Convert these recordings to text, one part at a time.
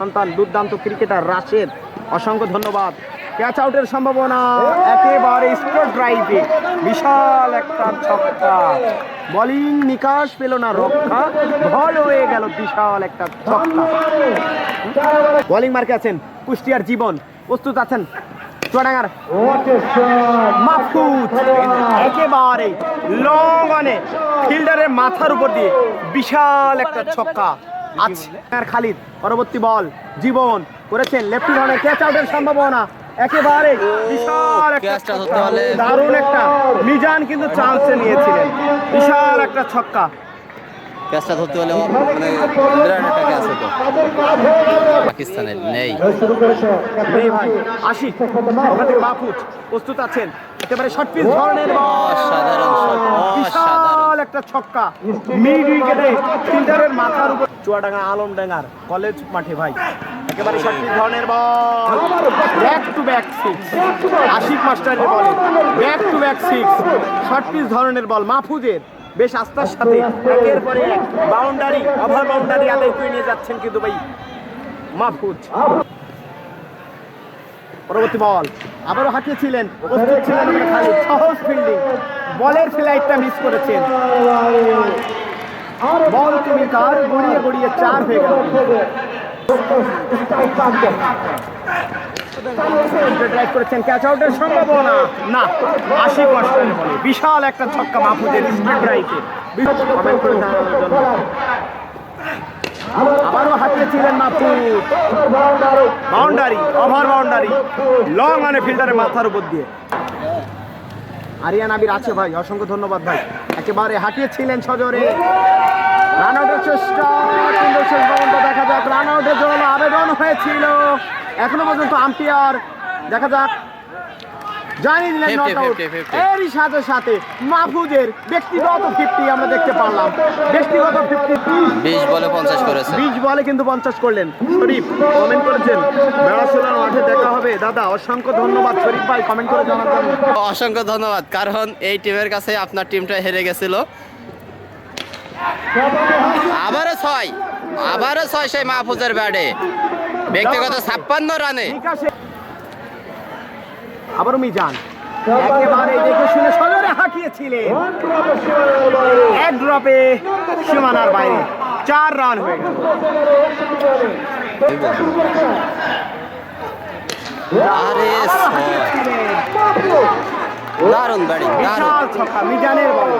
সন্তান, দুর্দান্ত ক্রিকেটার রাশেদ, অসংখ্য ধন্যবাদ। ক্যাচ আউটের সম্ভাবনা, একেবারে স্ট্রোক ড্রাইভে, বিশাল একটা ছক্কা। বলিং নিকাশ পেল না রক্ষা ভল হয়ে গেল বিশাল একটা ছক্কা। বোলিং মার্কে আছেন কুষ্টিয়ার জীবন, প্রস্তুত আছেন চুয়াডাঙ্গার একেবারে লং অনে ফিল্ডারের মাথার উপর দিয়ে বিশাল একটা ছক্কা। আর খালিদ পরবর্তী বল জীবন করেছেন। লেফটি ধরনের ক্যাচ আউটের সম্ভাবনা একেবারে বিশাল একটা দারুণ একটা মিজান কিন্তু চান্সে নিয়েছিলেন। বিশাল একটা ছক্কা। ক্যাচটা ধরতে হলে মানে বিরাট একটা ক্যাচ হতো। পাকিস্তানের নেই। নেই ভাই আসি ওখান থেকে মাহফুজ প্রস্তুত আছেন। একেবারে শর্ট পিচ ধরনের অসাধারণ shot, বিশাল একটা ছক্কা। মিড উইকেটে ফিল্ডারের মাথার উপর চুয়াডাঙ্গা আলম আলমডাঙ্গার কলেজ মাঠে ভাই। একেবারে সঠিক ধরনের ball back to back six Ashik মাস্টারের বলে back to back six short pitch ধরনের বল মাহফুজের বেশ আস্থার সাথে একের পরে এক বাউন্ডারি ওভার বাউন্ডারি আদায় করে নিয়ে যাচ্ছেন কিন্তু ভাই মাহফুজ। পরবর্তী বল আবারও হাঁটিয়েছিলেন ছিলেন সহজ ফিল্ডিং বলের ফ্লাইটটা মিস করেছেন। বল তুমি কার? গড়িয়ে গড়িয়ে চার হয়ে গেল। করেছেন সম্ভাবনা? না বলে বিশাল একটা ছক্কা জানানোর জন্য মাহফুজ। বাউন্ডারি বাউন্ডারি লং মানে ফিল্ডারের মাথার উপর দিয়ে। আরিয়ান আবির আছে ভাই, অসংখ্য ধন্যবাদ ভাই। একেবারে হাঁটিয়েছিলেন সজরে। রান আউটের চেষ্টা, কিন্তু শেষ পর্যন্ত দেখা যাক। রান আউটের জন্য আবেদন হয়েছিল। এখনও পর্যন্ত আম্পিয়ার দেখা যাক জানিয়ে দিলেন। এরই সাথে সাথে মাহফুজের ব্যক্তিগত ফিফটি আমরা দেখতে পারলাম। ব্যক্তিগত ফিফটি বিশ বলে পঞ্চাশ করেছে। বিশ বলে কিন্তু পঞ্চাশ করলেন। শরীফ কমেন্ট করেছেন। বেড়াশোলার মাঠে দেখা হবে। দাদা অসংখ্য ধন্যবাদ। শরীফ ভাই কমেন্ট করে জানার জন্য অসংখ্য ধন্যবাদ। কারণ এই টিমের কাছে আপনার টিমটা হেরে গেছিল। আবারও ছয়। আবারও ছয় সেই মাহফুজের ব্যাটে। ব্যক্তিগত ছাপ্পান্ন রানে। আবারও মিজান একেবারে দেখে শুনে সজরে হাঁকিয়েছিলেন। এক ড্রপে সীমানার বাইরে চার রান হয়ে গেল। দারুণ ব্যাটিং দারুণ। ছক্কা মিজানের বল।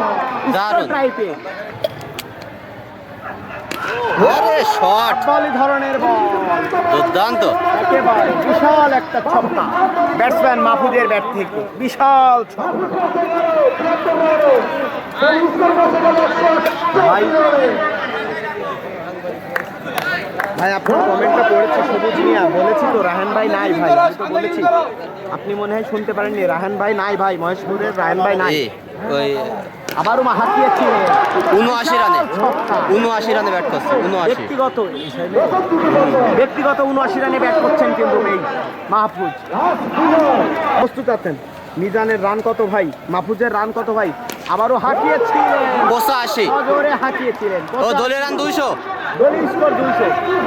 আরে শট বলি ধরনের বল দুর্দান্ত। একেবারে বিশাল একটা ছক্কা। ব্যাটসম্যান মাহফুজের ব্যাট থেকে। বিশাল ছক্কা। ভাই। ভাই আপনার কমেন্টটা পড়েছি সবুজ মিয়া। বলেছি তো রাহান ভাই নাই ভাই। আমি তো বলেছি। আপনি মনে হয় শুনতে পারেননি। রাহান ভাই নাই ভাই। মহেশপুরের রাহান ভাই নাই। ওই আবারও মা হাঁকিয়েছিলেন উনআশি রানে উনআশি রানে ব্যাট করছে উনআশি। ব্যক্তিগত ব্যক্তিগত উনআশি রানে ব্যাট করছেন কিন্তু এই মাহফুজ। প্রস্তুত আছেন। মিজানের রান কত ভাই? মাহফুজের রান কত ভাই? আবারও হাঁকিয়েছিলেন। পঁচাশি। জোরে হাঁকিয়েছিলেন। ও দলের রান দুইশো। দলীয় স্কোর দুইশো।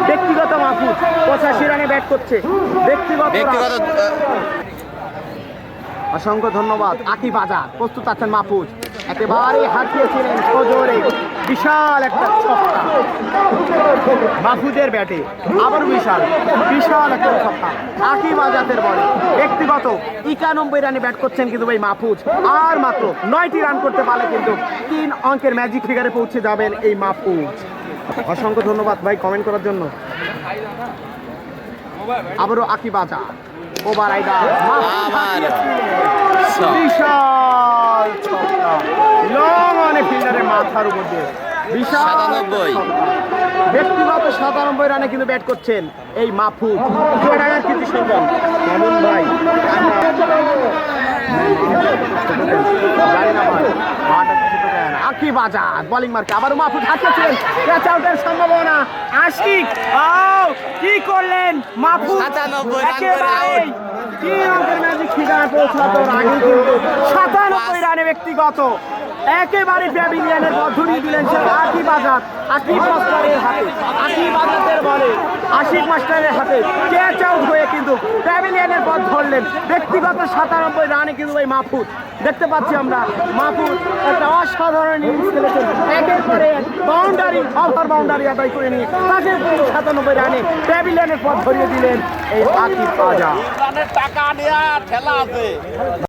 ব্যক্তিগত মাহফুজ পঁচাশি রানে ব্যাট করছে। ব্যক্তিগত ব্যক্তিগত অসংখ্য ধন্যবাদ। আকিব আজাদ প্রস্তুত আছেন মাহফুজ। একেবারে হাঁকিয়েছিলেন সজোরে। বিশাল একটা ছক্কা। মাহফুজের ব্যাটে আবার বিশাল। বিশাল একটা ছক্কা। আকিব আজাদের বলে। ব্যক্তিগত একানব্বই রানে ব্যাট করছেন কিন্তু ভাই মাহফুজ। আর মাত্র নয়টি রান করতে পারলে কিন্তু তিন অঙ্কের ম্যাজিক ফিগারে পৌঁছে যাবেন এই মাহফুজ। অসংখ্য ধন্যবাদ ভাই কমেন্ট করার জন্য। আবারও আকিব আজাদ। ওভার রাইডার আবার। বিশাল ছক্কা। লং অনেক ফিল্ডারের মাথার উপর দিয়ে। বিশাল ব্যক্তিগত সাতানব্বই রানে কিন্তু ব্যাট করছেন এই চুয়াডাঙ্গার কৃতি কেমন ভাই? না। আকিব আজাদ বোলিং মার্কে আবারও মাহফুজ হাঁকিয়েছেন ক্যাচ আউটের সম্ভাবনা। আশিক আও কি করলেন মাহফুজ 97 রান করে out। তিন অঙ্কের ম্যাজিক ঠিকানা পৌঁছানোর আগে কিন্তু। ব্যক্তিগত। একেবারে প্যাভিলিয়নের ধরিয়ে দিলেন সে আকিব আজাদ আকিব মাস্টারের হাতে আকিব আজাদের বলে আশিক মাস্টারের হাতে। ক্যাচ আউট হয়ে কিন্তু প্যাভিলিয়নের পথ ধরলেন। ব্যক্তিগত সাতানব্বই রানে কিন্তু ওই মাহফুজ দেখতে পাচ্ছি আমরা মাহফুজ একটা অসাধারণ ইনিংস খেলেছেন। একের পরে বাউন্ডারি ওভার বাউন্ডারি আদায় করে নিয়ে তাকে সাতানব্বই রানে প্যাভিলিয়নের পথ ধরিয়ে দিলেন এই আকিব আজাদ টাকা নেওয়া ঠেলা আছে।